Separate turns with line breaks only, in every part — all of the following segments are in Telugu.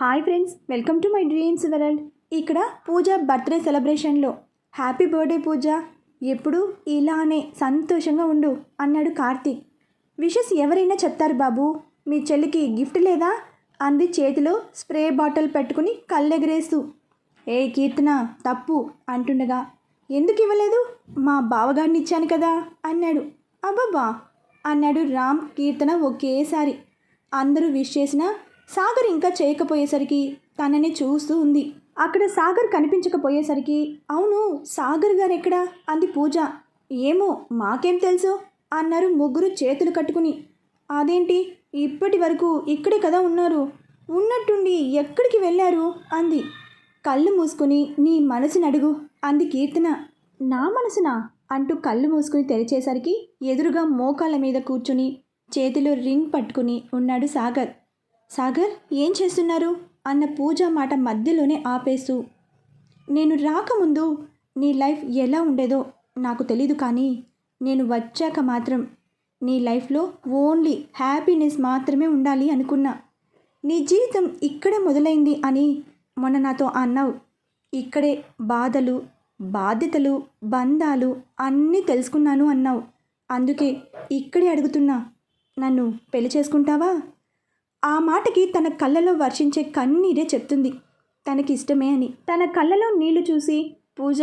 Hi friends welcome to my dreams world. ఇక్కడ Pooja birthday సెలబ్రేషన్లో. Happy birthday Pooja. ఎప్పుడు ఇలానే సంతోషంగా ఉండు అన్నాడు కార్తీక్. విషెస్ ఎవరైనా చెప్తారు బాబు మీ చెల్లికి గిఫ్ట్ లేదా? అంది చేతిలో స్ప్రే బాటిల్ పెట్టుకుని కళ్ళెగరేస్తూ. ఏ కీర్తన తప్పు అంటుండగా. ఎందుకు ఇవ్వలేదు? మా బావగారిని ఇచ్చాను కదా అన్నాడు. అబ్బబ్బా అన్నాడు రామ్ కీర్తన ఒకేసారి. అందరూ విష్ చేసినా సాగర్ ఇంకా చేయకపోయేసరికి తనని చూస్తూ ఉంది. అక్కడ సాగర్ కనిపించకపోయేసరికి అవును సాగర్ గారు ఎక్కడా అంది పూజ. ఏమో మాకేం తెలుసు? అన్నారు ముగ్గురు చేతులు కట్టుకుని. అదేంటి? ఇప్పటి వరకు ఇక్కడే కదా ఉన్నారు. ఉన్నట్టుండి ఎక్కడికి వెళ్ళారు? అంది. కళ్ళు మూసుకుని నీ మనసుని అడుగు అంది కీర్తన. నా మనసునా? అంటూ కళ్ళు మూసుకుని తెరిచేసరికి ఎదురుగా మోకాళ్ళ మీద కూర్చుని చేతిలో రింగ్ పట్టుకుని ఉన్నాడు సాగర్. సాగర్ ఏం చేస్తున్నారు? అన్న పూజ మాట మధ్యలోనే ఆపేసు నేను రాకముందు నీ లైఫ్ ఎలా ఉండేదో నాకు తెలీదు కానీ నేను వచ్చాక మాత్రం నీ లైఫ్లో ఓన్లీ హ్యాపీనెస్ మాత్రమే ఉండాలి అనుకున్నా. నీ జీవితం ఇక్కడే మొదలైంది అని మొన్న నాతో అన్నావు. ఇక్కడే బాధలు బాధ్యతలు బంధాలు అన్నీ తెలుసుకున్నాను అన్నావు. అందుకే ఇక్కడే అడుగుతున్నా నన్ను పెళ్ళి చేసుకుంటావా? ఆ మాటకి తన కళ్ళలో వర్షించే కన్నీరే చెప్తుంది. తనకి ఇష్టమే అని. తన కళ్ళలో నీళ్ళు చూసి పూజ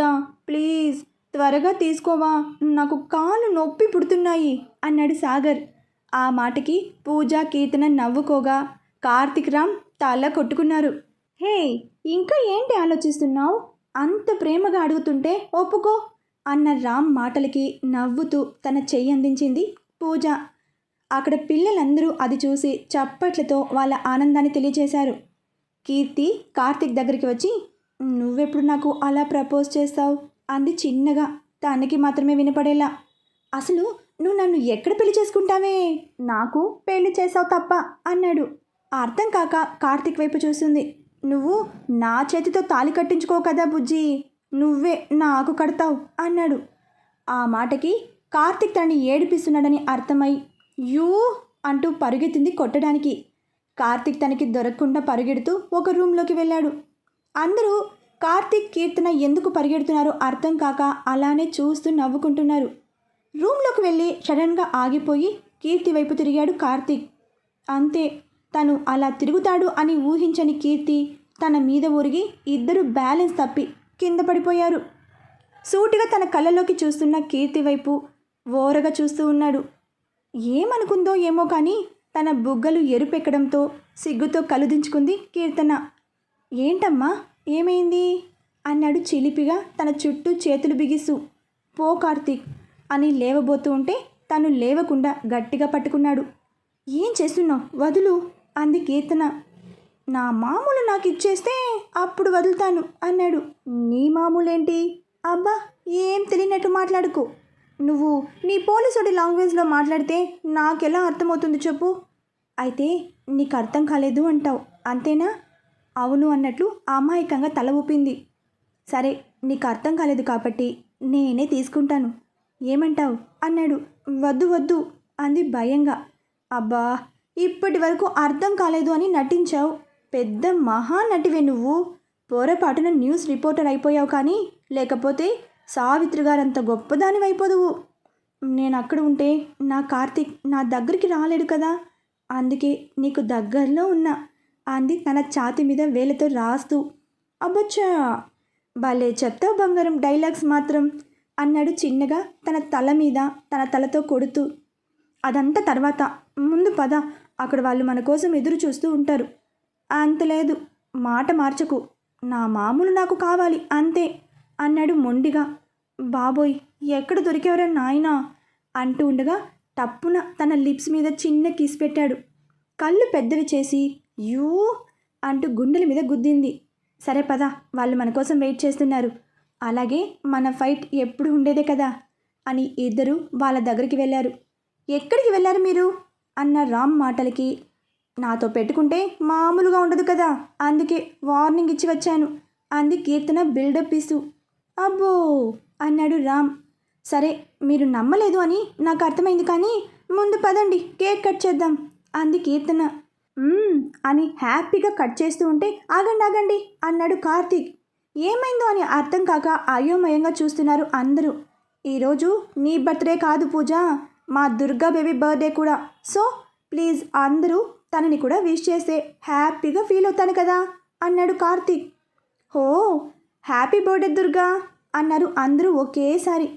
ప్లీజ్ త్వరగా తీసుకోవా. నాకు కాలు నొప్పి పుడుతున్నాయి అన్నాడు సాగర్. ఆ మాటకి పూజ కీర్తన నవ్వుకోగా కార్తిక్ రామ్ తల కొట్టుకున్నారు. హే ఇంకా ఏంటి ఆలోచిస్తున్నావు? అంత ప్రేమగా అడుగుతుంటే ఒప్పుకో అన్న రామ్ మాటలకి నవ్వుతూ తన చెయ్యి అందించింది పూజ. అక్కడ పిల్లలందరూ అది చూసి చప్పట్లతో వాళ్ళ ఆనందాన్ని తెలియజేశారు. కీర్తి కార్తిక్ దగ్గరికి వచ్చి నువ్వెప్పుడు నాకు అలా ప్రపోజ్ చేస్తావు? అంది చిన్నగా. తనకి మాత్రమే వినపడేలా. అసలు నువ్వు నన్ను ఎక్కడ పెళ్ళి చేసుకుంటావే? నాకు పెళ్ళి చేసావు తప్ప అన్నాడు. అర్థం కాక కార్తిక్ వైపు చూసింది. నువ్వు నా చేతితో తాలి కట్టించుకో కదా బుజ్జి. నువ్వే నాకు కడతావు అన్నాడు. ఆ మాటకి కార్తిక్ తనని ఏడిపిస్తున్నాడని అర్థమై యూ అంటూ పరుగెత్తింది కొట్టడానికి. కార్తిక్ తనకి దొరకకుండా పరుగెడుతూ ఒక రూమ్లోకి వెళ్ళాడు. అందరూ కార్తిక్ కీర్తన ఎందుకు పరిగెడుతున్నారో అర్థం కాక అలానే చూస్తూ నవ్వుకుంటున్నారు. రూమ్లోకి వెళ్ళి సడన్గా ఆగిపోయి కీర్తి వైపు తిరిగాడు కార్తిక్. అంతే తను అలా తిరుగుతాడు అని ఊహించని కీర్తి తన మీద ఒరిగి ఇద్దరు బ్యాలెన్స్ తప్పి కింద పడిపోయారు. సూటిగా తన కళ్ళలోకి చూస్తున్న కీర్తి వైపు ఓరగా చూస్తూ ఉన్నాడు. ఏమనుకుందో ఏమో కానీ తన బుగ్గలు ఎరుపెక్కడంతో సిగ్గుతో కలుదించుకుంది కీర్తన. ఏంటమ్మా ఏమైంది? అన్నాడు చిలిపిగా తన చుట్టూ చేతులు బిగిస్తూ. పో కార్తీక్ అని లేవబోతూ ఉంటే తను లేవకుండా గట్టిగా పట్టుకున్నాడు. ఏం చేస్తున్నావు? వదులు అంది కీర్తన. నా మామూలు నాకు ఇచ్చేస్తే అప్పుడు వదులుతాను అన్నాడు. నీ మామూలేంటి? అబ్బా ఏం తెలియనట్టు మాట్లాడుకో నువ్వు నీ పోలీసుడి లాంగ్వేజ్లో మాట్లాడితే నాకెలా అర్థమవుతుంది చెప్పు? అయితే నీకు అర్థం కాలేదు అంటావు అంతేనా? అవును అన్నట్లు అమాయకంగా తల ఊపింది. సరే నీకు అర్థం కాలేదు కాబట్టి నేనే తీసుకుంటాను. ఏమంటావు? అన్నాడు. వద్దు వద్దు అంది భయంగా. అబ్బా ఇప్పటి వరకు అర్థం కాలేదు అని నటించావు. పెద్ద మహానటివే నువ్వు. పొరపాటున న్యూస్ రిపోర్టర్ అయిపోయావు కానీ లేకపోతే సావిత్రి గారంత గొప్పదానివైపోదువు నేను అక్కడ ఉంటే నా కార్తీక్ నా దగ్గరికి రాలేడు కదా. అందుకే నీకు దగ్గరలో ఉన్నా. అంది తన ఛాతి మీద వేలతో రాస్తూ. అబ్బచ్చా! భలే చెప్తావు బంగారం డైలాగ్స్ మాత్రం అన్నాడు చిన్నగా తన తల మీద తన తలతో కొడుతూ. అదంతా తర్వాత. ముందు పద. అక్కడ వాళ్ళు మన కోసం ఎదురు చూస్తూ ఉంటారు. అంత లేదు. మాట మార్చకు. నా మామూలు నాకు కావాలి. అంతే. అన్నాడు మొండిగా. బాబోయ్ ఎక్కడ దొరికేవరా నాయనా? అంటూ ఉండగా టప్పున తన లిప్స్ మీద చిన్న కిస్ పెట్టాడు. కళ్ళు పెద్దవి చేసి యూ అంటూ గుండెల మీద గుద్దింది. సరే పద వాళ్ళు మన కోసం వెయిట్ చేస్తున్నారు. అలాగే మన ఫైట్ ఎప్పుడు ఉండేదే కదా అని ఇద్దరు వాళ్ళ దగ్గరికి వెళ్ళారు. ఎక్కడికి వెళ్ళారు మీరు? అన్న రామ్ మాటలకి నాతో పెట్టుకుంటే మామూలుగా ఉండదు కదా అందుకే వార్నింగ్ ఇచ్చి వచ్చాను అంది కీర్తన బిల్డప్ ఇస్తూ. అబ్బో! అన్నాడు రామ్. సరే మీరు నమ్మలేదు అని నాకు అర్థమైంది కానీ ముందు పదండి కేక్ కట్ చేద్దాం అంది కీర్తన. అని హ్యాపీగా కట్ చేస్తూ ఉంటే ఆగండి ఆగండి అన్నాడు కార్తీక్. ఏమైందో అని అర్థం కాక అయోమయంగా చూస్తున్నారు అందరూ. ఈరోజు నీ బర్త్డే కాదు పూజ మా దుర్గా బేబీ బర్త్డే కూడా. సో ప్లీజ్ అందరూ తనని కూడా విష్ చేస్తే హ్యాపీగా ఫీల్ అవుతాను కదా అన్నాడు కార్తీక్. హో హ్యాపీ బర్త్డే దుర్గా అన్నారు అందరూ ఒకేసారి.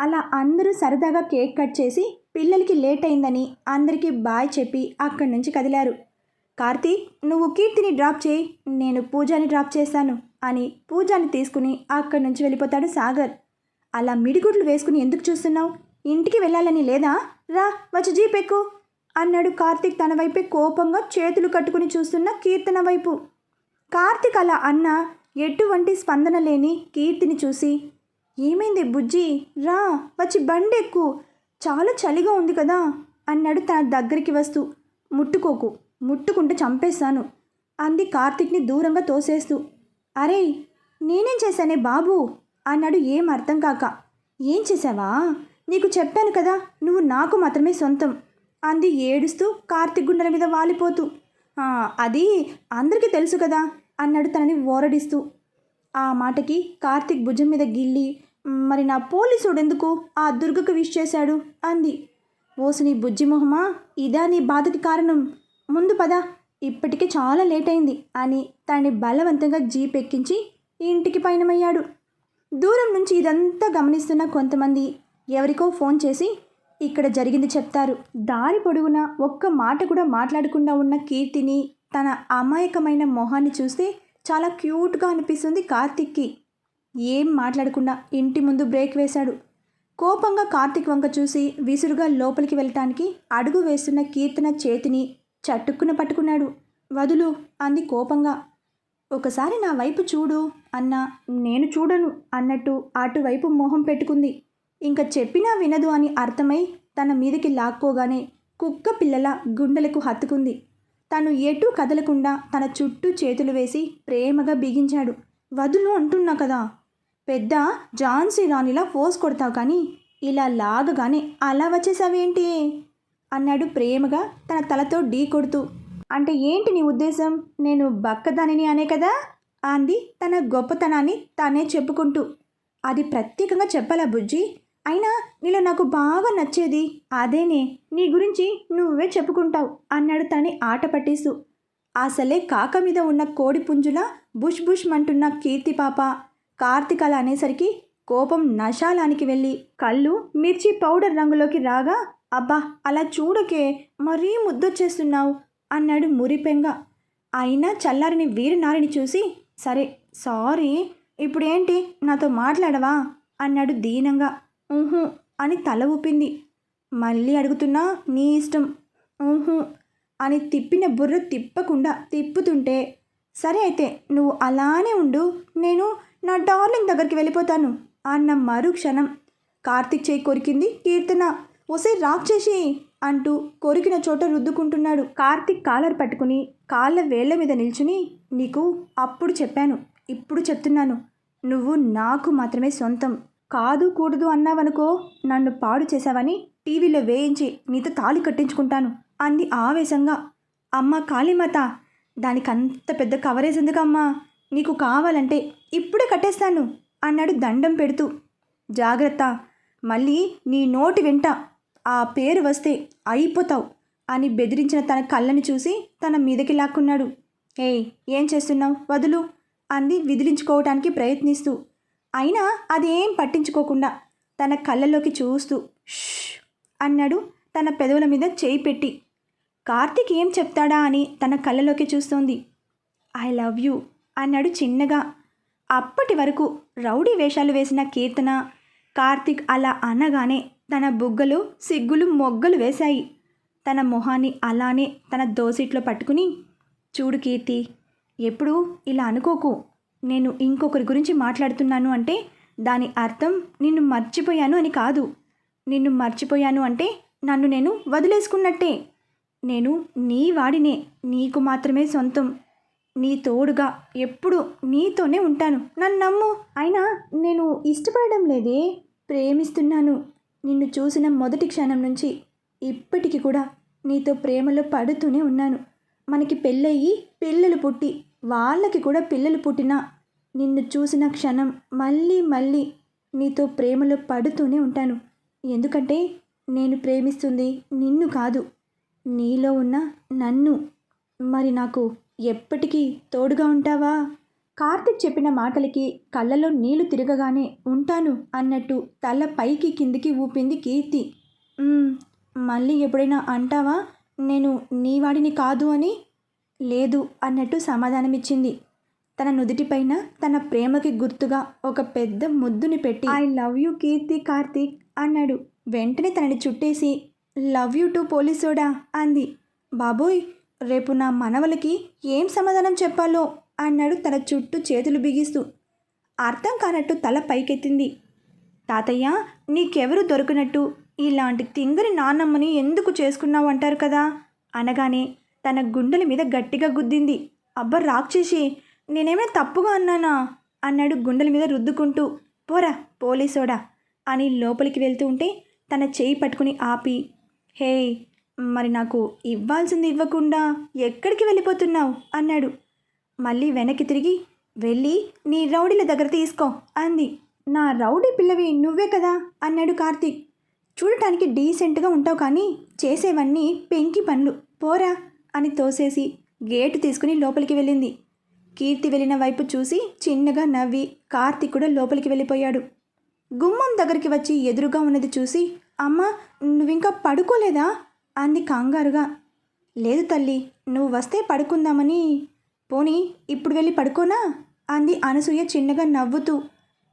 అలా అందరూ సరదాగా కేక్ కట్ చేసి పిల్లలకి లేట్ అయిందని అందరికీ బాయ్ చెప్పి అక్కడి నుంచి కదిలారు. కార్తీక్ నువ్వు కీర్తిని డ్రాప్ చేయి నేను పూజాని డ్రాప్ చేస్తాను అని పూజాని తీసుకుని అక్కడి నుంచి వెళ్ళిపోతాడు సాగర్. అలా మిడిగుడ్లు వేసుకుని ఎందుకు చూస్తున్నావు? ఇంటికి వెళ్ళాలని లేదా? రా వచ్చి జీప్ అన్నాడు కార్తీక్ తన వైపే కోపంగా చేతులు కట్టుకుని చూస్తున్న కీర్తన వైపు. కార్తీక్ అలా అన్న ఎటువంటి స్పందన లేని కీర్తిని చూసి ఏమైంది బుజ్జి? రా వచ్చి బండెక్కు. చాలా చలిగా ఉంది కదా అన్నాడు తన దగ్గరికి వస్తూ. ముట్టుకోకు ముట్టుకుంటే చంపేస్తాను అంది కార్తీక్ని దూరంగా తోసేస్తూ. అరే నేనేం చేశానే బాబు? అన్నాడు ఏం అర్థం కాక. ఏం చేసావా నీకు చెప్పాను కదా నువ్వు నాకు మాత్రమే సొంతం అంది ఏడుస్తూ కార్తీక్ గుండెల మీద వాలిపోతూ. అది అందరికీ తెలుసు కదా అన్నాడు తనని ఓరడిస్తూ. ఆ మాటకి కార్తీక్ భుజం మీద గిల్లి మరి నా పోలీసుడు ఎందుకు ఆ దుర్గకు విష్ చేశాడు? అంది. ఓసిని బుజ్జిమొహమా బుజ్జి మొహమా? ఇదా నీ బాధకి కారణం. ముందు పద. ఇప్పటికే చాలా లేట్ అయింది అని తనని బలవంతంగా జీప్ ఎక్కించి ఇంటికి పయనమయ్యాడు. దూరం నుంచి ఇదంతా గమనిస్తున్న కొంతమంది ఎవరికో ఫోన్ చేసి ఇక్కడ జరిగింది చెప్తారు. దారి పొడుగునా ఒక్క మాట కూడా మాట్లాడకుండా ఉన్న కీర్తిని తన అమాయకమైన మొహాన్ని చూస్తే చాలా క్యూట్గా అనిపిస్తుంది కార్తిక్కి. ఏం మాట్లాడకుండా ఇంటి ముందు బ్రేక్ వేశాడు. కోపంగా కార్తిక్ వంక చూసి విసురుగా లోపలికి వెళ్ళటానికి అడుగు వేస్తున్న కీర్తన చేతిని చట్టుక్కున పట్టుకున్నాడు. వదులు అంది కోపంగా. ఒకసారి నా వైపు చూడు అన్న నేను చూడను అన్నట్టు అటువైపు మొహం పెట్టుకుంది. ఇంకా చెప్పినా వినదు అని అర్థమై తన మీదకి లాక్కోగానే కుక్క పిల్లల గుండెలకు హత్తుకుంది. తను ఎటూ కదలకుండా తన చుట్టూ చేతులు వేసి ప్రేమగా బిగించాడు. వదులు అంటున్నా కదా. పెద్ద ఝాన్సీ రాణిలా ఫోర్స్ కొడతావు కానీ ఇలా లాగగానే అలా వచ్చేసావేంటి? అన్నాడు ప్రేమగా తన తలతో ఢీ కొడుతూ. అంటే ఏంటి నీ ఉద్దేశం? నేను బక్కదానిని అనే కదా? అంది తన గొప్పతనాన్ని తానే చెప్పుకుంటూ. అది ప్రత్యేకంగా చెప్పాలా బుజ్జి? అయినా నీలో నాకు బాగా నచ్చేది అదేనే. నీ గురించి నువ్వే చెప్పుకుంటావు అన్నాడు తనని ఆట పట్టేసు అసలే కాక మీద ఉన్న కోడి పుంజులా బుష్ బుష్ మంటున్న కీర్తి పాప. కార్తికాల అనేసరికి కోపం నశాలానికి వెళ్ళి కళ్ళు మిర్చి పౌడర్ రంగులోకి రాగా అబ్బా అలా చూడకే మరీ ముద్దొచ్చేస్తున్నావు అన్నాడు మురిపెంగ. అయినా చల్లారిని వీరనారిని చూసి సరే సారీ ఇప్పుడేంటి? నాతో మాట్లాడవా? అన్నాడు దీనంగా. ఊహూ అని తల ఊపింది. మళ్ళీ అడుగుతున్నా నీ ఇష్టం. ఊహు అని తిప్పిన బుర్ర తిప్పకుండా తిప్పుతుంటే సరే అయితే నువ్వు అలానే ఉండు. నేను నా డార్లింగ్ దగ్గరికి వెళ్ళిపోతాను అన్న మరుక్షణం కార్తిక్ చేయి కొరికింది. కీర్తన ఒసే చేసి అంటూ కొరికిన చోట రుద్దుకుంటున్నాడు. కార్తిక్ కాలర్ పట్టుకుని కాళ్ళ వేళ్ళ మీద నిల్చుని నీకు అప్పుడు చెప్పాను ఇప్పుడు చెప్తున్నాను. నువ్వు నాకు మాత్రమే సొంతం. కాదు కూడదు అన్నావనుకో నన్ను పాడు చేశావని టీవీలో వేయించి నీతో తాళి కట్టించుకుంటాను అంది ఆవేశంగా. అమ్మ కాళీమాత దానికంత పెద్ద కవరేజ్ ఎందుకమ్మా? నీకు కావాలంటే ఇప్పుడే కట్టేస్తాను అన్నాడు దండం పెడుతూ. జాగ్రత్త మళ్ళీ నీ నోటి వెంట ఆ పేరు వస్తే అయిపోతావు అని బెదిరించిన తన కళ్ళని చూసి తన మీదకి లాక్కున్నాడు. ఏయ్ ఏం చేస్తున్నావు? వదులు అంది విదిలించుకోవటానికి ప్రయత్నిస్తూ. అయినా అదేం పట్టించుకోకుండా తన కళ్ళలోకి చూస్తూ "ష్" అన్నాడు తన పెదవుల మీద చేయి పెట్టి. కార్తీక్ ఏం చెప్తాడా అని తన కళ్ళలోకి చూస్తోంది. ఐ లవ్ యూ అన్నాడు చిన్నగా. అప్పటి వరకు రౌడీ వేషాలు వేసిన కీర్తన కార్తిక్ అలా అనగానే తన బుగ్గలు సిగ్గులు మొగ్గలు వేశాయి. తన మొహాన్ని అలానే తన దోసిట్లో పట్టుకుని చూడు కీర్తి ఎప్పుడు ఇలా అనుకోకు. నేను ఇంకొకరి గురించి మాట్లాడుతున్నాను అంటే దాని అర్థం నిన్ను మర్చిపోయాను అని కాదు. నిన్ను మర్చిపోయాను అంటే నన్ను నేను వదిలేసుకున్నట్టే. నేను నీ వాడినే నీకు మాత్రమే సొంతం. నీ తోడుగా ఎప్పుడు నీతోనే ఉంటాను. నన్ను నమ్ము. అయినా నేను ఇష్టపడడం లేదే. ప్రేమిస్తున్నాను. నిన్ను చూసిన మొదటి క్షణం నుంచి ఇప్పటికి కూడా నీతో ప్రేమలో పడుతూనే ఉన్నాను. మనకి పెళ్ళయి పిల్లలు పుట్టి వాళ్ళకి కూడా పిల్లలు పుట్టినా నిన్ను చూసిన క్షణం మళ్ళీ మళ్ళీ నీతో ప్రేమలో పడుతూనే ఉంటాను. ఎందుకంటే నేను ప్రేమిస్తుంది నిన్ను కాదు. నీలో ఉన్న నన్ను. మరి నాకు ఎప్పటికీ తోడుగా ఉంటావా? కార్తిక్ చెప్పిన మాటలకి కళ్ళలో నీళ్ళు తిరగగానే ఉంటాను అన్నట్టు తల పైకి కిందికి ఊపింది కీర్తి. మళ్ళీ ఎప్పుడైనా అంటావా? నేను నీ వాడిని కాదు అని లేదు అన్నట్టు సమాధానమిచ్చింది. తన నుదుటిపైన తన ప్రేమకి గుర్తుగా ఒక పెద్ద ముద్దుని పెట్టి I love you Keerthi Karthik అన్నాడు. వెంటనే తనని చుట్టేసి లవ్ యూ టు పోలీసోడా అంది. బాబోయ్ రేపు నా మనవలకి ఏం సమాధానం చెప్పాలో అన్నాడు తన చుట్టూ చేతులు బిగిస్తూ. అర్థం కానట్టు తల పైకెత్తింది. తాతయ్య నీకెవరు దొరికినట్టు? ఇలాంటి తింగరి నాన్నమ్మని ఎందుకు చేసుకున్నావు అంటారు కదా అనగానే తన గుండెల మీద గట్టిగా గుద్దింది. అబ్బ రాక్షసి నేనేమైనా తప్పుగా అన్నానా? అన్నాడు గుండెల మీద రుద్దుకుంటూ. పోరా పోలీసోడా అని లోపలికి వెళ్తూ ఉంటే తన చేయి పట్టుకుని ఆపి హే మరి నాకు ఇవ్వాల్సింది ఇవ్వకుండా ఎక్కడికి వెళ్ళిపోతున్నావు? అన్నాడు. మళ్ళీ వెనక్కి తిరిగి వెళ్ళి నీ రౌడీల దగ్గర తీసుకో అంది. నా రౌడీ పిల్లవి నువ్వే కదా? అన్నాడు కార్తీక్. చూడటానికి డీసెంట్గా ఉంటావు కానీ చేసేవన్నీ పెంకి పనులు. పోరా. అని తోసేసి గేటు తీసుకుని లోపలికి వెళ్ళింది. కీర్తి వెళ్ళిన వైపు చూసి చిన్నగా నవ్వి కార్తిక్ కూడా లోపలికి వెళ్ళిపోయాడు. గుమ్మం దగ్గరికి వచ్చి ఎదురుగా ఉన్నది చూసి అమ్మ నువ్వింకా పడుకోలేదా? అంది కంగారుగా. లేదు తల్లి నువ్వు వస్తే పడుకుందామని. పోనీ ఇప్పుడు వెళ్ళి పడుకోనా? అంది అనసూయ చిన్నగా నవ్వుతూ.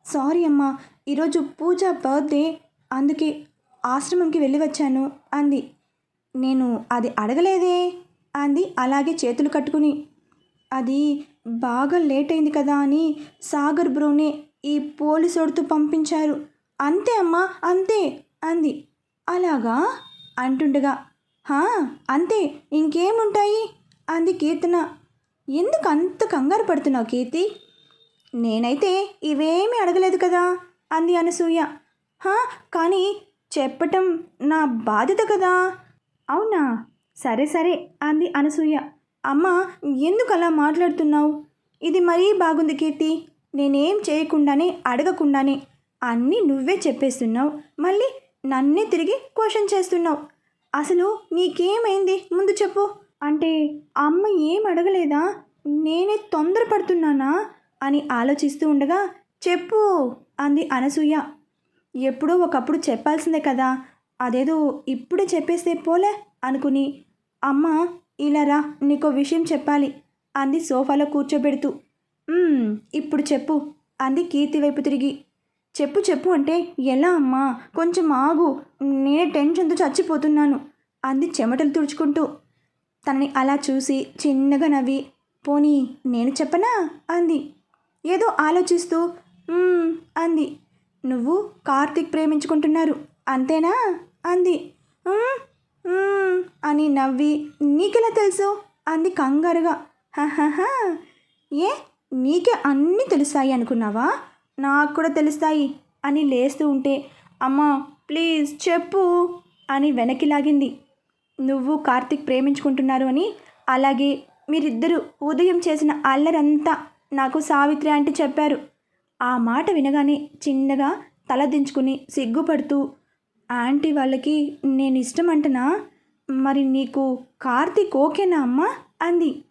సారీ అమ్మా ఈరోజు పూజ బర్త్డే అందుకే ఆశ్రమంకి వెళ్ళి వచ్చాను అంది. నేను అది అడగలేదే? అంది. అలాగే చేతులు కట్టుకుని అది బాగా లేట్ అయింది కదా అని సాగర్ బ్రోనే ఈ పోలీసోడుతూ పంపించారు. అంతే అమ్మా అంతే అంది. అలాగా? అంటుండగా హా అంతే ఇంకేముంటాయి? అంది కీర్తన. ఎందుకు అంత కంగారు పడుతున్నావు కీర్తి? నేనైతే ఇవేమీ అడగలేదు కదా అంది అనసూయ. హా కానీ చెప్పటం నా బాధ్యత కదా. అవునా? సరే సరే అంది అనసూయ. అమ్మ ఎందుకు అలా మాట్లాడుతున్నావు? ఇది మరీ బాగుంది కీర్తి. నేనేం చేయకుండానే అడగకుండానే అన్నీ నువ్వే చెప్పేస్తున్నావు. మళ్ళీ నన్నే తిరిగి క్వశ్చన్ చేస్తున్నావు. అసలు నీకేమైంది? ముందు చెప్పు. అంటే అమ్మ ఏం అడగలేదా? నేనే తొందరపడుతున్నానా? అని ఆలోచిస్తూ ఉండగా చెప్పు అంది అనసూయ. ఎప్పుడో ఒకప్పుడు చెప్పాల్సిందే కదా. అదేదో ఇప్పుడే చెప్పేస్తే పోలే అనుకుని అమ్మా ఇలా రా నీకో విషయం చెప్పాలి. అంది సోఫాలో కూర్చోబెడుతూ. ఇప్పుడు చెప్పు. అంది కీర్తి వైపు తిరిగి. చెప్పు చెప్పు అంటే ఎలా అమ్మా? కొంచెం ఆగు. నేనే టెన్షన్తో చచ్చిపోతున్నాను. అంది చెమటలు తుడుచుకుంటూ. తనని అలా చూసి చిన్నగా నవ్వి పోనీ నేను చెప్పనా? అంది. ఏదో ఆలోచిస్తూ అంది. నువ్వు కార్తీక్ ప్రేమించుకుంటున్నారు అంతేనా? అంది. అని నవ్వి నీకెలా తెలుసు? అంది కంగారుగా. హహహా. ఏ నీకే అన్నీ తెలుస్తాయి అనుకున్నావా? నాకు కూడా తెలుస్తాయి అని లేస్తూ ఉంటే అమ్మా ప్లీజ్ చెప్పు అని వెనక్కి లాగింది. నువ్వు కార్తిక్ ప్రేమించుకుంటున్నారు అని? అలాగే మీరిద్దరూ ఉదయం చేసిన అల్లరంతా నాకు సావిత్రి అంటే చెప్పారు. ఆ మాట వినగానే చిన్నగా తల దించుకుని సిగ్గుపడుతూ ఆంటీ వాళ్ళకి నేను ఇష్టం అంటనా మరి నీకు కార్తీక్ ఓకేనా అమ్మా? అంది.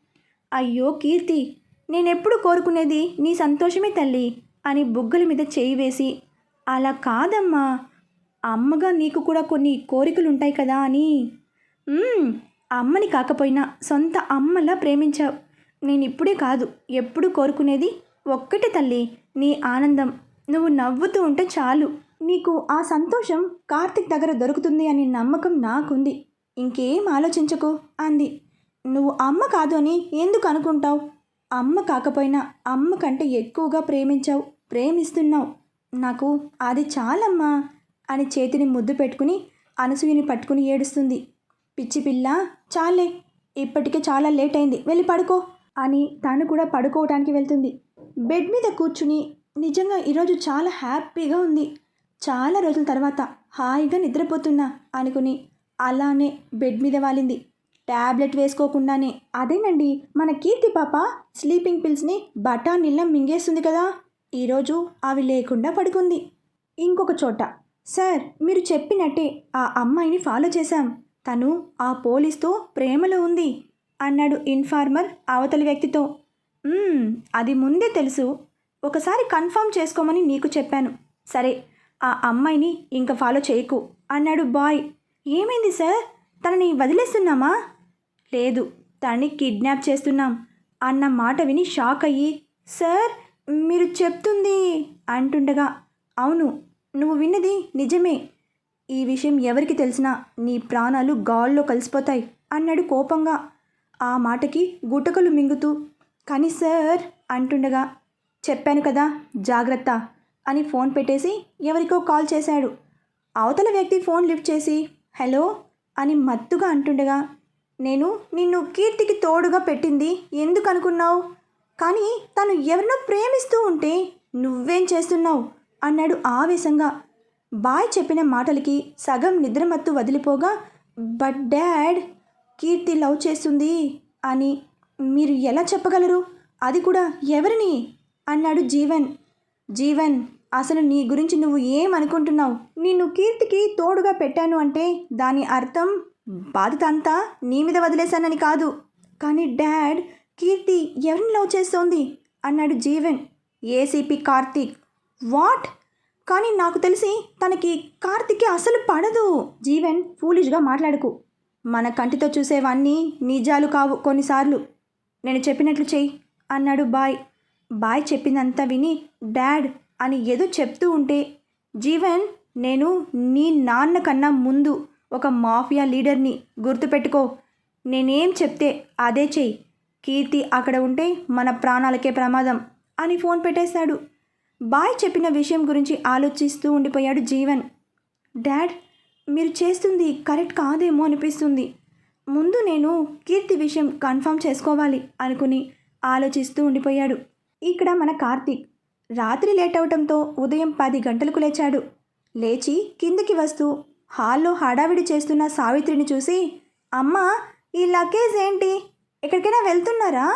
అయ్యో కీర్తి నేనెప్పుడు కోరుకునేది నీ సంతోషమే తల్లి అని బుగ్గల మీద చేయి వేసి. అలా కాదమ్మా అమ్మగా నీకు కూడా కొన్ని కోరికలు ఉంటాయి కదా అని. అమ్మని కాకపోయినా సొంత అమ్మలా ప్రేమించావు. నేను ఇప్పుడే కాదు ఎప్పుడు కోరుకునేది ఒక్కటే తల్లి నీ ఆనందం. నువ్వు నవ్వుతూ ఉంటే చాలు. నీకు ఆ సంతోషం కార్తిక్ దగ్గర దొరుకుతుంది అనే నమ్మకం నాకుంది. ఇంకేం ఆలోచించకు అంది. నువ్వు అమ్మ కాదు అని ఎందుకు అనుకుంటావు? అమ్మ కాకపోయినా అమ్మ కంటే ఎక్కువగా ప్రేమించావు ప్రేమిస్తున్నావు. నాకు అది చాలమ్మా అని చేతిని ముద్దు పెట్టుకుని అనసూయని పట్టుకుని ఏడుస్తుంది. పిచ్చి పిల్ల చాలే ఇప్పటికే చాలా లేట్ అయింది వెళ్ళి పడుకో అని తను కూడా పడుకోవటానికి వెళ్తుంది. బెడ్ మీద కూర్చుని నిజంగా ఈరోజు చాలా హ్యాపీగా ఉంది. చాలా రోజుల తర్వాత హాయిగా నిద్రపోతున్నా అనుకుని అలానే బెడ్ మీద వాలింది. ట్యాబ్లెట్ వేసుకోకుండానే. అదేనండి మన కీర్తి పాప స్లీపింగ్ పిల్స్ని బఠానీళ్ళ మింగేస్తుంది కదా. ఈరోజు అవి లేకుండా పడుకుంది. ఇంకొక చోట. సార్ మీరు చెప్పినట్టే ఆ అమ్మాయిని ఫాలో చేశాం. తను ఆ పోలీస్తో ప్రేమలో ఉంది అన్నాడు ఇన్ఫార్మర్ అవతలి వ్యక్తితో. అది ముందే తెలుసు. ఒకసారి కన్ఫర్మ్ చేసుకోమని నీకు చెప్పాను. సరే ఆ అమ్మాయిని ఇంకా ఫాలో చేయకు అన్నాడు బాయ్. ఏమైంది సార్? తనని వదిలేస్తున్నామా? లేదు తనని కిడ్నాప్ చేస్తున్నాం అన్న మాట విని షాక్ అయ్యి సార్ మీరు చెప్తుంది అంటుండగా అవును నువ్వు విన్నది నిజమే. ఈ విషయం ఎవరికి తెలిసినా నీ ప్రాణాలు గాల్లో కలిసిపోతాయి అన్నాడు కోపంగా. ఆ మాటకి గుటకలు మింగుతూ కానీ సార్ అంటుండగా చెప్పాను కదా జాగ్రత్త అని ఫోన్ పెట్టేసి ఎవరికో కాల్ చేశాడు. అవతల వ్యక్తి ఫోన్ లిఫ్ట్ చేసి హలో అని మత్తుగా అంటుండగా నేను నిన్ను కీర్తికి తోడుగా పెట్టింది ఎందుకు అనుకున్నావు? కానీ తను ఎవరినో ప్రేమిస్తూ ఉంటే నువ్వేం చేస్తున్నావు? అన్నాడు ఆవేశంగా. బాయ్ చెప్పిన మాటలకి సగం నిద్రమత్తు వదిలిపోగా బట్ డాడ్ కీర్తి లవ్ చేస్తుంది అని మీరు ఎలా చెప్పగలరు? అది కూడా ఎవరిని? అన్నాడు జీవన్. జీవన్ అసలు నీ గురించి నువ్వు ఏమనుకుంటున్నావు నిన్ను కీర్తికి తోడుగా పెట్టాను అంటే దాని అర్థం బాధ్యత అంతా నీ మీద వదిలేశానని కాదు. కానీ డాడ్ కీర్తి ఎవరిని లవ్ చేస్తోంది? అన్నాడు జీవన్. ఏసీపీ కార్తీక్. వాట్? కానీ నాకు తెలిసి తనకి కార్తిక్కి అసలు పడదు. జీవన్ ఫూలిష్గా మాట్లాడకు. మన కంటితో చూసేవన్నీ నిజాలు కావు కొన్నిసార్లు. నేను చెప్పినట్లు చెయ్యి అన్నాడు బాయ్. బాయ్ చెప్పిందంతా విని డాడ్ అని ఏదో చెప్తూ ఉంటే జీవన్ నేను నీ నాన్న కన్నా ముందు ఒక మాఫియా లీడర్ని గుర్తుపెట్టుకో. నేనేం చెప్తే అదే చెయ్యి. కీర్తి అక్కడ ఉంటే మన ప్రాణాలకే ప్రమాదం అని ఫోన్ పెట్టేశాడు. బాయ్ చెప్పిన విషయం గురించి ఆలోచిస్తూ ఉండిపోయాడు జీవన్. డాడ్ మీరు చేస్తుంది కరెక్ట్ కాదేమో అనిపిస్తుంది. ముందు నేను కీర్తి విషయం కన్ఫర్మ్ చేసుకోవాలి అనుకుని ఆలోచిస్తూ ఉండిపోయాడు. ఇక్కడ మన కార్తీక్. రాత్రి లేట్ అవటంతో ఉదయం పది గంటలకు లేచాడు. లేచి కిందికి వస్తూ హాల్లో హడావిడి చేస్తున్న సావిత్రిని చూసి అమ్మ ఈ లగేజ్ ఏంటి? ఎక్కడికైనా వెళ్తున్నారా?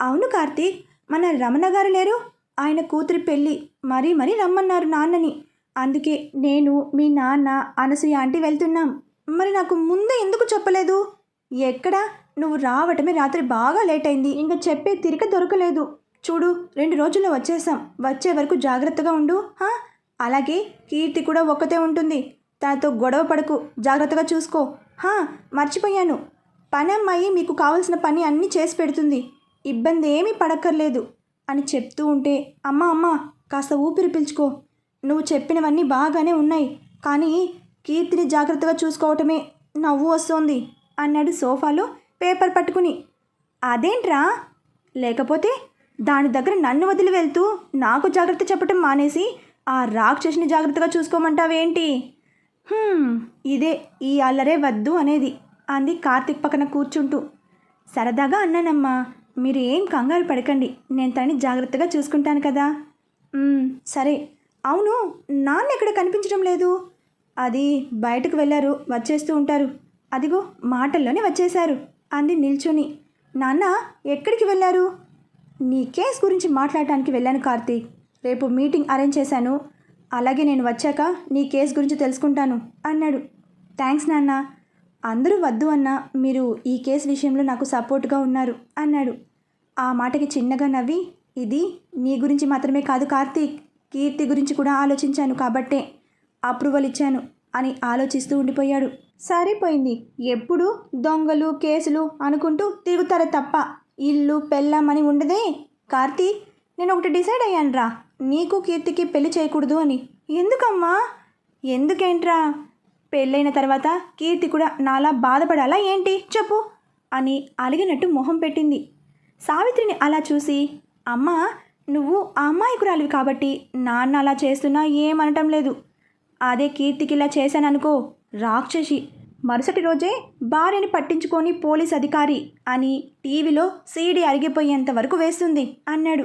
అవును కార్తీక్ మన రమణ గారు లేరు. ఆయన కూతురి పెళ్ళి మరీ మరీ రమ్మన్నారు నాన్నని. అందుకే నేను మీ నాన్న అనసూయ ఆంటీ వెళ్తున్నాం. మరి నాకు ముందే ఎందుకు చెప్పలేదు? ఎక్కడ? నువ్వు రావటమే రాత్రి బాగా లేట్ అయింది. ఇంకా చెప్పే తిరిగి దొరకలేదు. చూడు రెండు రోజుల్లో వచ్చేసాం వచ్చే వరకు జాగ్రత్తగా ఉండు హా? అలాగే కీర్తి కూడా ఒక్కతే ఉంటుంది. తనతో గొడవ పడకు జాగ్రత్తగా చూసుకో. హా మర్చిపోయాను. పని అమ్మాయి మీకు కావలసిన పని అన్నీ చేసి పెడుతుంది. ఇబ్బంది ఏమీ పడక్కర్లేదు అని చెప్తూ ఉంటే అమ్మ అమ్మ కాస్త ఊపిరి పీల్చుకో. నువ్వు చెప్పినవన్నీ బాగానే ఉన్నాయి కానీ కీర్తిని జాగ్రత్తగా చూసుకోవటమే నవ్వు వస్తోంది అన్నాడు సోఫాలో పేపర్ పట్టుకుని. అదేంట్రా? లేకపోతే దాని దగ్గర నన్ను వదిలి వెళ్తూ నాకు జాగ్రత్త చెప్పటం మానేసి ఆ రాక్షసిని జాగ్రత్తగా చూసుకోమంటావేంటి? ఇదే ఈ అల్లరే వద్దు అనేది అంది కార్తిక్ పక్కన కూర్చుంటూ. సరదాగా అన్నానమ్మా మీరు ఏం కంగారు పడకండి నేను తనని జాగ్రత్తగా చూసుకుంటాను కదా. సరే. అవును నాన్న ఎక్కడ కనిపించడం లేదు? అది బయటకు వెళ్ళారు వచ్చేస్తూ ఉంటారు. అదిగో మాటల్లోనే వచ్చేశారు అంది నిల్చుని. నాన్న ఎక్కడికి వెళ్ళారు? నీ కేస్ గురించి మాట్లాడటానికి వెళ్ళాను కార్తీక్ రేపు మీటింగ్ అరేంజ్ చేశాను. అలాగే నేను వచ్చాక నీ కేస్ గురించి తెలుసుకుంటాను అన్నాడు. థ్యాంక్స్ నాన్న. అందరూ వద్దు అన్నా మీరు ఈ కేసు విషయంలో నాకు సపోర్ట్గా ఉన్నారు అన్నాడు. ఆ మాటకి చిన్నగా నవ్వి ఇది నీ గురించి మాత్రమే కాదు కార్తీక్ కీర్తి గురించి కూడా ఆలోచించాను కాబట్టే అప్రూవల్ ఇచ్చాను అని ఆలోచిస్తూ ఉండిపోయాడు. సరిపోయింది. ఎప్పుడు దొంగలు కేసులు అనుకుంటూ తిరుగుతారే తప్ప ఇల్లు పెళ్ళామని ఉండదే. కార్తీ నేను ఒకటి డిసైడ్ అయ్యానురా. నీకు కీర్తికి పెళ్ళి చేయకూడదు అని. ఎందుకమ్మా? ఎందుకేంట్రా? పెళ్ళైన తర్వాత కీర్తి కూడా నాలా బాధపడాలా ఏంటి? చెప్పు అని అలిగినట్టు మొహం పెట్టింది. సావిత్రిని అలా చూసి అమ్మా నువ్వు ఆ అమ్మాయికురాలివి కాబట్టి నాన్న అలా చేస్తున్నా ఏమనటం లేదు. అదే కీర్తికి ఇలా చేశాననుకో రాక్షసి. మరుసటి రోజే భార్యని పట్టించుకొని పోలీస్ అధికారి అని టీవీలో సీడీ అరిగిపోయేంత వరకు వేస్తుంది అన్నాడు.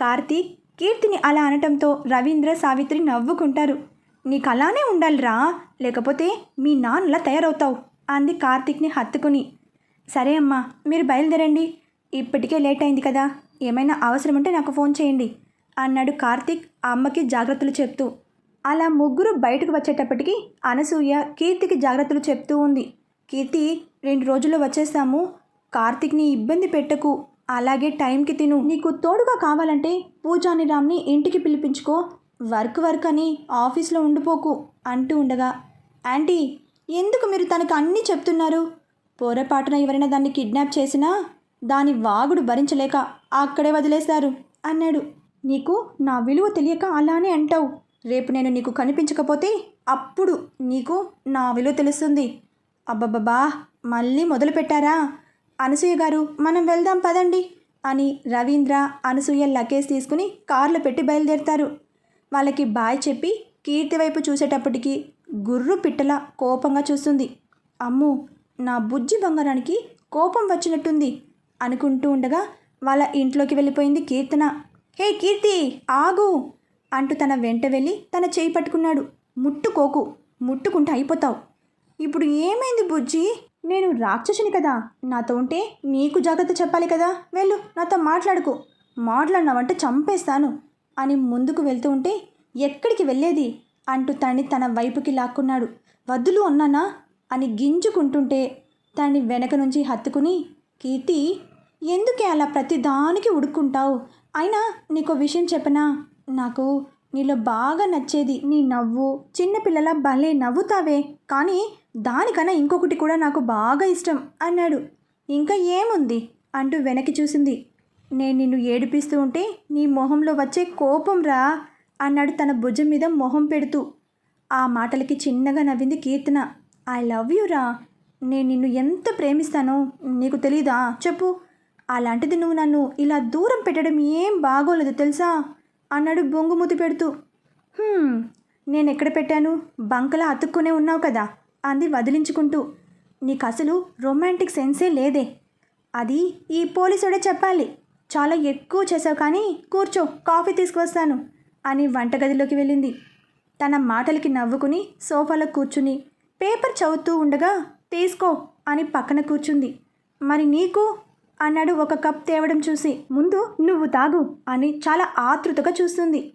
కార్తీక్ కీర్తిని అలా అనటంతో రవీంద్ర సావిత్రి నవ్వుకుంటారు. నీకు అలానే ఉండాలిరా లేకపోతే మీ నాన్నలా తయారవుతావు అంది కార్తీక్ని హత్తుకుని. సరే అమ్మా మీరు బయలుదేరండి. ఇప్పటికే లేట్ అయింది కదా ఏమైనా అవసరం ఉంటే నాకు ఫోన్ చేయండి అన్నాడు కార్తీక్ అమ్మకి జాగ్రత్తలు చెప్తూ. అలా ముగ్గురు బయటకు వచ్చేటప్పటికి అనసూయ కీర్తికి జాగ్రత్తలు చెప్తూ ఉంది. కీర్తి రెండు రోజుల్లో వచ్చేస్తాము. కార్తీక్ని ఇబ్బంది పెట్టకు. అలాగే టైంకి తిను. నీకు తోడుగా కావాలంటే పూజాని రామ్ని ఇంటికి పిలిపించుకో. వర్క్ వర్క్ అని ఆఫీస్లో ఉండిపోకు అంటూ ఉండగా ఆంటీ ఎందుకు మీరు తనకు అన్నీ చెప్తున్నారు? పొరపాటున ఎవరైనా దాన్ని కిడ్నాప్ చేసినా దాని వాగుడు భరించలేక అక్కడే వదిలేశారు అన్నాడు. నీకు నా విలువ తెలియక అలానే అంటావు. రేపు నేను నీకు కనిపించకపోతే అప్పుడు నీకు నా విలువ తెలుస్తుంది. అబ్బబ్బబ్బా మళ్ళీ మొదలుపెట్టారా? అనసూయ గారు మనం వెళ్దాం పదండి అని రవీంద్ర అనసూయ లగేజ్ తీసుకుని కార్లో పెట్టి బయలుదేరుతారు. వాళ్ళకి బాయ్ చెప్పి కీర్తి వైపు చూసేటప్పటికి గుర్రు పిట్టల కోపంగా చూస్తుంది. అమ్ము నా బుజ్జి బంగారానికి కోపం వచ్చినట్టుంది అనుకుంటూ ఉండగా వాళ్ళ ఇంట్లోకి వెళ్ళిపోయింది కీర్తన. హే కీర్తి ఆగు! అంటూ తన వెంట వెళ్ళి తన చేయి పట్టుకున్నాడు. ముట్టుకోకు ముట్టుకుంటే అయిపోతావు. ఇప్పుడు ఏమైంది బుజ్జి? నేను రాక్షసుని కదా. నాతో ఉంటే నీకు జాగ్రత్త చెప్పాలి కదా. వెళ్ళు నాతో మాట్లాడుకో. మాట్లాడినావంటే చంపేస్తాను అని ముందుకు వెళ్తూ ఉంటే ఎక్కడికి వెళ్ళేది? అంటూ తన్ని తన వైపుకి లాక్కున్నాడు. వద్దులు అన్నానా? అని గింజుకుంటుంటే తనని వెనక నుంచి హత్తుకుని కీర్తి ఎందుకే అలా ప్రతిదానికి ఉడుక్కుంటావు? అయినా నీకు విషయం చెప్పనా? నాకు నీలో బాగా నచ్చేది నీ నవ్వు. చిన్నపిల్లల భలే నవ్వుతావే. కానీ దానికన్నా ఇంకొకటి కూడా నాకు బాగా ఇష్టం అన్నాడు. ఇంకా ఏముంది? అంటూ వెనక్కి చూసింది. నేను నిన్ను ఏడిపిస్తూ ఉంటే నీ మొహంలో వచ్చే కోపం రా అన్నాడు తన భుజం మీద మొహం పెడుతూ. ఆ మాటలకి చిన్నగా నవ్వింది కీర్తన. ఐ లవ్ యూ రా. నేను నిన్ను ఎంత ప్రేమిస్తానో నీకు తెలీదా? చెప్పు. అలాంటిది నువ్వు నన్ను ఇలా దూరం పెట్టడం ఏం బాగోలేదు తెలుసా? అన్నాడు బొంగుమూతి పెడుతూ. నేను ఎక్కడ పెట్టాను? బంకలా అతుక్కునే ఉన్నావు కదా అంది వదిలించుకుంటూ. నీకు అసలు రొమాంటిక్ సెన్సే లేదే. అది ఈ పోలీసుడే చెప్పాలి. చాలా ఎక్కువ చేసావు కానీ కూర్చో కాఫీ తీసుకువస్తాను అని వంటగదిలోకి వెళ్ళింది. తన మాటలకి నవ్వుకుని సోఫాలో కూర్చుని పేపర్ చదువుతూ ఉండగా తీసుకో అని పక్కన కూర్చుంది. మరి నీకు అన్నాడు ఒక కప్ తేవడం చూసి. ముందు నువ్వు తాగు అని చాలా ఆతృతగా చూస్తుంది.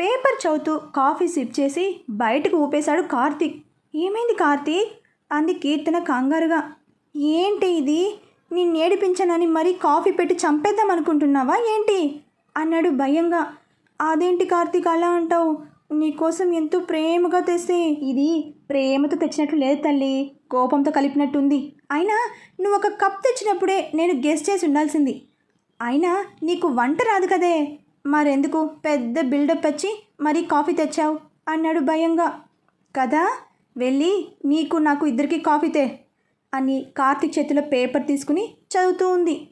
పేపర్ చదువుతూ కాఫీ సిప్ చేసి బయటకు ఊపేశాడు కార్తీక్. ఏమైంది కార్తీక్? అంది కీర్తన కంగారుగా. ఏంటి ఇది? నిన్ను ఏడిపించనని మరీ కాఫీ పెట్టి చంపేద్దాం అనుకుంటున్నావా ఏంటి? అన్నాడు భయంగా. అదేంటి కార్తీక్ అలా అంటావు? నీకోసం ఎంతో ప్రేమగా తెస్తే ఇది ప్రేమతో తెచ్చినట్లు లేదు తల్లి. కోపంతో కలిపినట్టుంది. అయినా నువ్వు ఒక కప్ తెచ్చినప్పుడే నేను గెస్ట్ చేసి ఉండాల్సింది. అయినా నీకు వంట రాదు కదే. మరెందుకు? పెద్ద బిల్డప్ వచ్చి మరీ కాఫీ తెచ్చావు అన్నాడు భయంగా. కదా? వెళ్ళి నీకు నాకు ఇద్దరికి కాఫీ తే అని కార్తీక్ చేతిలో పేపర్ తీసుకుని చదువుతూ ఉంది.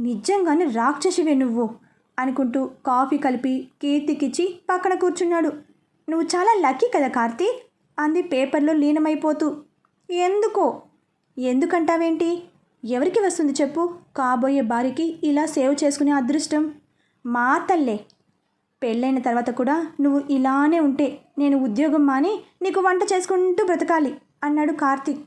నిజంగానే రాక్షసివే నువ్వు అనుకుంటూ కాఫీ కలిపి కీర్తికిచ్చి పక్కన కూర్చున్నాడు. నువ్వు చాలా లక్కీ కదా కార్తీ? అంది పేపర్లో లీనమైపోతూ. ఎందుకో? ఎందుకంటావేంటి? ఎవరికి వస్తుంది చెప్పు? కాబోయే భార్యకి ఇలా సేవ్ చేసుకునే అదృష్టం. మా తల్లే పెళ్ళైన తర్వాత కూడా నువ్వు ఇలానే ఉంటే నేను ఉద్యోగం మాని నీకు వంట చేసుకుంటూ బ్రతకాలి అన్నాడు కార్తీక్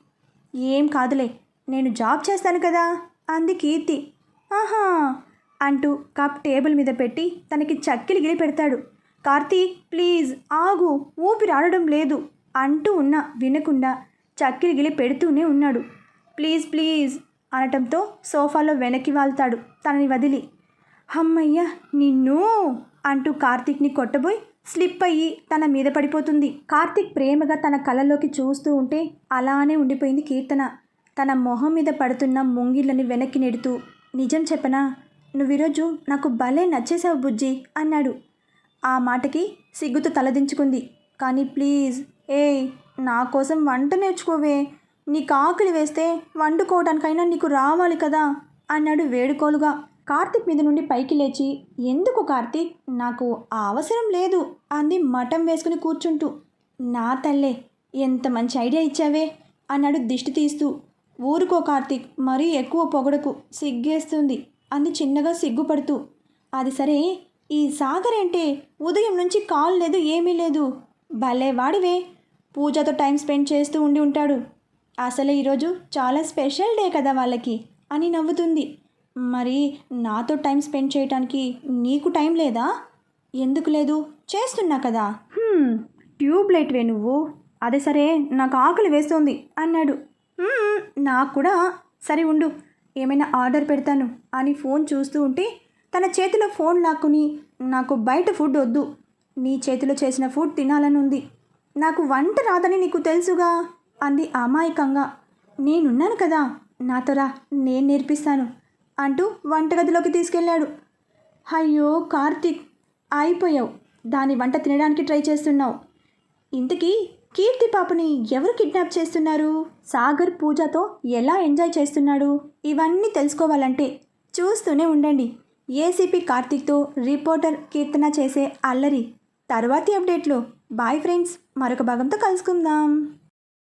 ఏం కాదులే నేను జాబ్ చేస్తాను కదా అంది కీర్తి. ఆహా! అంటూ కప్ టేబుల్ మీద పెట్టి తనకి చక్కిలి గిలి పెడతాడు. కార్తీక్ ప్లీజ్ ఆగు ఊపిరి ఆడడం లేదు అంటూ ఉన్నా వినకుండా చక్కిరిగిలి పెడుతూనే ఉన్నాడు. ప్లీజ్ ప్లీజ్ అనటంతో సోఫాలో వెనక్కి వాళ్తాడు తనని వదిలి. హమ్మయ్య నిన్ను అంటూ కార్తీక్ని కొట్టబోయి స్లిప్ అయ్యి తన మీద పడిపోతుంది. కార్తీక్ ప్రేమగా తన కళ్ళలోకి చూస్తూ ఉంటే అలానే ఉండిపోయింది కీర్తన. తన మొహం మీద పడుతున్న ముంగిళ్ళని వెనక్కి నెడుతూ నిజం చెప్పనా? నువ్వు ఈరోజు నాకు భలే నచ్చేసావు బుజ్జి అన్నాడు. ఆ మాటకి సిగ్గుతో తలదించుకుంది. కానీ ప్లీజ్ ఏయ్ నా కోసం వంట నేర్చుకోవే. నీకు ఆకలి వేస్తే వండుకోవడానికైనా నీకు రావాలి కదా అన్నాడు వేడుకోలుగా. కార్తీక్ మీద నుండి పైకి లేచి ఎందుకు కార్తీక్? నాకు ఆ అవసరం లేదు అంది మఠం వేసుకుని కూర్చుంటూ. నా తల్లే ఎంత మంచి ఐడియా ఇచ్చావే అన్నాడు దిష్టి తీస్తూ. ఊరుకో కార్తీక్ మరీ ఎక్కువ పొగడకు సిగ్గేస్తుంది అంది చిన్నగా సిగ్గుపడుతూ. అది సరే ఈ సాగర్ ఏంటే? ఉదయం నుంచి కాల్ లేదు ఏమీ లేదు. భలే వాడివే. పూజతో టైం స్పెండ్ చేస్తూ ఉండి ఉంటాడు. అసలు ఈరోజు చాలా స్పెషల్ డే కదా వాళ్ళకి అని నవ్వుతుంది. మరి నాతో టైం స్పెండ్ చేయటానికి నీకు టైం లేదా? ఎందుకు లేదు? చేస్తున్నా కదా. ట్యూబ్ లైట్వే నువ్వు. అదే సరే నాకు ఆకలి వేస్తోంది అన్నాడు. నాకు కూడా. సరే ఉండు ఏమైనా ఆర్డర్ పెడతాను అని ఫోన్ చూస్తూ ఉంటే తన చేతిలో ఫోన్ లాక్కుని నాకు బయట ఫుడ్ వద్దు. నీ చేతిలో చేసిన ఫుడ్ తినాలని ఉంది. నాకు వంట రాదని నీకు తెలుసుగా అంది అమాయకంగా. నేనున్నాను కదా. నాతోరా నేను నేర్పిస్తాను అంటూ వంటగదిలోకి తీసుకెళ్ళాడు. అయ్యో కార్తీక్ అయిపోయావు. దాని వంట తినడానికి ట్రై చేస్తున్నావు. ఇంతకీ కీర్తి పాపని ఎవరు కిడ్నాప్ చేస్తున్నారు? సాగర్ పూజతో ఎలా ఎంజాయ్ చేస్తున్నాడు? ఇవన్నీ తెలుసుకోవాలంటే చూస్తూనే ఉండండి. ఏసీపీ కార్తీక్తో రిపోర్టర్ కీర్తన చేసే అల్లరి తర్వాతి అప్డేట్లో. బాయ్ ఫ్రెండ్స్ మరొక భాగంతో కలుసుకుందాం.